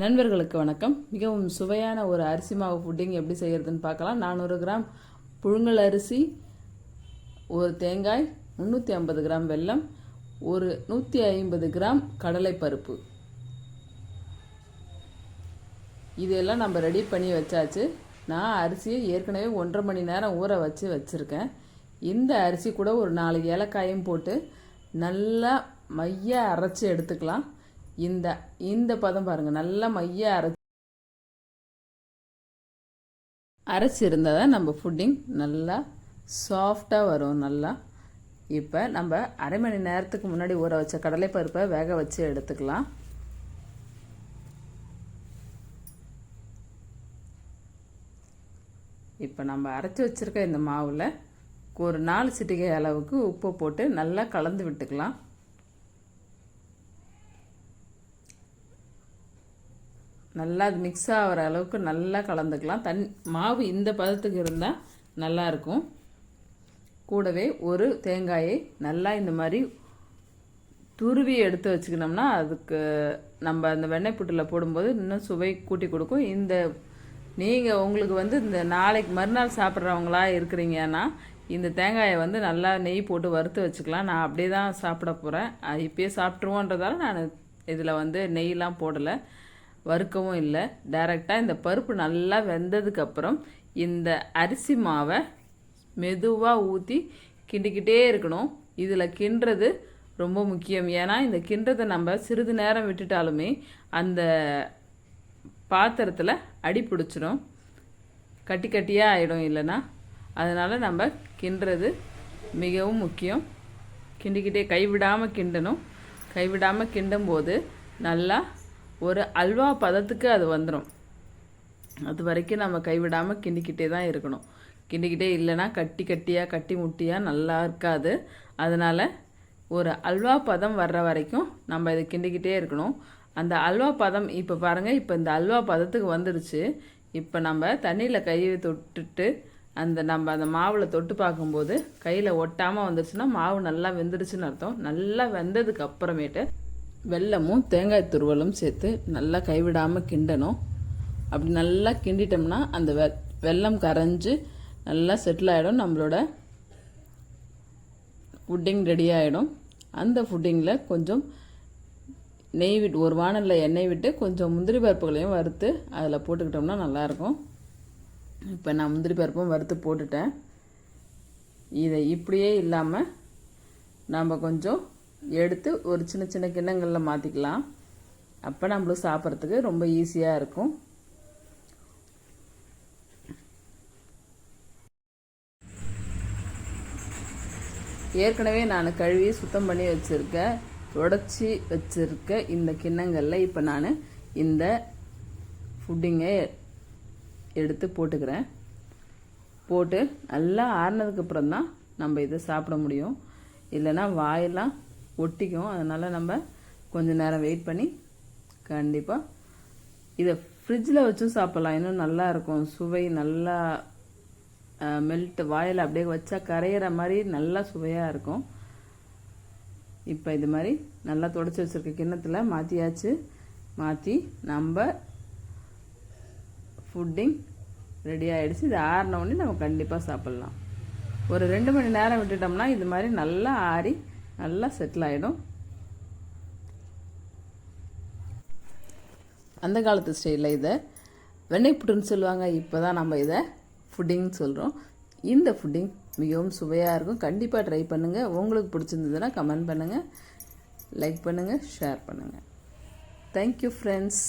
நண்பர்களுக்கு வணக்கம். மிகவும் சுவையான ஒரு அரிசி மாவு புட்டிங் எப்படி செய்கிறதுன்னு பார்க்கலாம். நானூறு கிராம் புழுங்கல் அரிசி ஒரு தேங்காய் முந்நூற்றி ஐம்பது கிராம் வெல்லம் ஒரு நூற்றி ஐம்பது கிராம் கடலைப்பருப்பு. இதையெல்லாம் நம்ம ரெடி பண்ணி வச்சாச்சு. நான் அரிசியை ஏற்கனவே ஒன்றரை மணி நேரம் ஊற வச்சு வச்சுருக்கேன். இந்த அரிசி கூட ஒரு நாலு ஏலக்காயும் போட்டு நல்லா மைய அரைச்சி எடுத்துக்கலாம். இந்த இந்த பதம் பாருங்கள் நல்லா மைய அரைச்சி அரைச்சி இருந்தால் தான் நம்ம ஃபுட்டிங் நல்லா சாஃப்டாக வரும். நல்லா இப்போ நம்ம அரை மணி நேரத்துக்கு முன்னாடி ஊற வச்ச கடலைப்பருப்பை வேக வச்சு எடுத்துக்கலாம். இப்போ நம்ம அரைச்சி வச்சுருக்க இந்த மாவில் ஒரு நாலு சிட்டிகை அளவுக்கு உப்பு போட்டு நல்லா கலந்து விட்டுக்கலாம். நல்லா அது மிக்ஸ் ஆகிற அளவுக்கு நல்லா கலந்துக்கலாம். தன் மாவு இந்த பதத்துக்கு இருந்தால் நல்லாயிருக்கும் கூடவே ஒரு தேங்காயை நல்லா இந்த மாதிரி துருவி எடுத்து வச்சுக்கணும்னா அதுக்கு நம்ம அந்த வெண்ணெய் புட்டில் போடும்போது இன்னும் சுவை கூட்டி கொடுக்கும். இந்த நீங்கள் உங்களுக்கு வந்து இந்த நாளைக்கு மறுநாள் சாப்பிட்றவங்களா இருக்கிறீங்கன்னா இந்த தேங்காயை வந்து நல்லா நெய் போட்டு வறுத்து வச்சுக்கலாம். நான் அப்படியே தான் சாப்பிட போகிறேன் இப்போயே சாப்பிட்ருவோன்றதால நான் இதில் வந்து நெய்லாம் போடலை. வறுக்கவும் இல்லை. டைரெக்டாக இந்த பருப்பு நல்லா வெந்ததுக்கப்புறம் இந்த அரிசி மாவை மெதுவாக ஊற்றி கிண்டிக்கிட்டே இருக்கணும். இதில் கிண்டுறது ரொம்ப முக்கியம். ஏன்னா இந்த கிண்டுறதை நம்ம சிறிது நேரம் விட்டுட்டாலுமே அந்த பாத்திரத்தில் அடி பிடிச்சிடும் கட்டி கட்டியாக ஆகிடும் இல்லைன்னா. அதனால் நம்ம கிண்டுறது மிகவும் முக்கியம். கிண்டிக்கிட்டே கைவிடாமல் கிண்டணும். கைவிடாமல் கிண்டும்போது நல்லா ஒரு அல்வா பதத்துக்கு அது வந்துடும் அது வரைக்கும் நம்ம கைவிடாமல் கிண்டிக்கிட்டே தான் இருக்கணும். கிண்டிக்கிட்டே இல்லைன்னா கட்டி கட்டியாக கட்டி முட்டியாக நல்லா இருக்காது. அதனால் ஒரு அல்வா பதம் வர்ற வரைக்கும் நம்ம இதை கிண்டிக்கிட்டே இருக்கணும். அந்த அல்வா பதம் இப்போ பாருங்கள் இப்போ இந்த அல்வா பதத்துக்கு வந்துடுச்சு இப்போ நம்ம தண்ணியில் கையை தொட்டுட்டு அந்த நம்ம அந்த மாவில் தொட்டு பார்க்கும்போது கையில் ஒட்டாமல் வந்துருச்சுன்னா மாவு நல்லா வெந்துடுச்சுன்னு அர்த்தம். நல்லா வெந்ததுக்கு அப்புறமேட்டு வெல்லமும் தேங்காய் துருவலும் சேர்த்து நல்லா கைவிடாமல் கிண்டணும். அப்படி நல்லா கிண்டிட்டோம்னா அந்த வெ வெல்லம் கரைஞ்சி நல்லா செட்டில் ஆகிடும் நம்மளோட ஃபுட்டிங் ரெடி ஆகிடும் அந்த ஃபுட்டிங்கில் கொஞ்சம் நெய் விட்டு ஒரு வானலில் எண்ணெய் விட்டு கொஞ்சம் முந்திரி பருப்புகளையும் வறுத்து அதில் போட்டுக்கிட்டோம்னா நல்லாயிருக்கும். இப்போ நான் முந்திரி பருப்பும் வறுத்து போட்டுட்டேன். இதை இப்படியே இல்லாமல் நம்ம கொஞ்சம் எடுத்து ஒரு சின்ன சின்ன கிண்ணங்களில் மாற்றிக்கலாம் அப்போ நம்மளுக்கு சாப்பிட்றதுக்கு ரொம்ப ஈஸியாக இருக்கும். ஏற்கனவே நான் கழுவி சுத்தம் பண்ணி வச்சுருக்கேன் தொடச்சி வச்சுருக்க இந்த கிண்ணங்களில் இப்போ நான் இந்த ஃபுட்டிங்கை எடுத்து போட்டுக்கிறேன். போட்டு நல்லா ஆறினதுக்கப்புறம் தான் நம்ம இதை சாப்பிட முடியும். இல்லைன்னா வாயெல்லாம் ஒட்டிக்கும். அதனால் நம்ம கொஞ்சம் நேரம் வெயிட் பண்ணி கண்டிப்பாக இதை ஃப்ரிட்ஜில் வச்சும் சாப்பிட்லாம். இன்னும் நல்லா இருக்கும். சுவை நல்லா மெல்ட் வாயில் அப்படியே வச்சா கரையிற மாதிரி நல்லா சுவையாக இருக்கும். இப்போ இது மாதிரி நல்லா தொடச்சி வச்சுருக்க கிண்ணத்தில் மாற்றியாச்சு மாற்றி நம்ம ஃபுட்டிங் ரெடி ஆகிடுச்சு இது ஆறினோடனே நம்ம கண்டிப்பாக சாப்பிட்லாம். ஒரு ரெண்டு மணி நேரம் விட்டுட்டோம்னா இது மாதிரி நல்லா ஆறி நல்லா செட்டில் ஆகிடும் அந்த காலத்து ஸ்டைலில் இதை வெண்ணெய் புட்டுன்னு சொல்லுவாங்க. இப்போ தான் நம்ம இதை ஃபுட்டிங்னு சொல்கிறோம் இந்த ஃபுட்டிங் மிகவும் சுவையாக இருக்கும். கண்டிப்பாக ட்ரை பண்ணுங்கள் உங்களுக்கு பிடிச்சிருந்ததுன்னா கமெண்ட் பண்ணுங்கள் லைக் பண்ணுங்கள் ஷேர் பண்ணுங்கள் தேங்க்யூ ஃப்ரெண்ட்ஸ்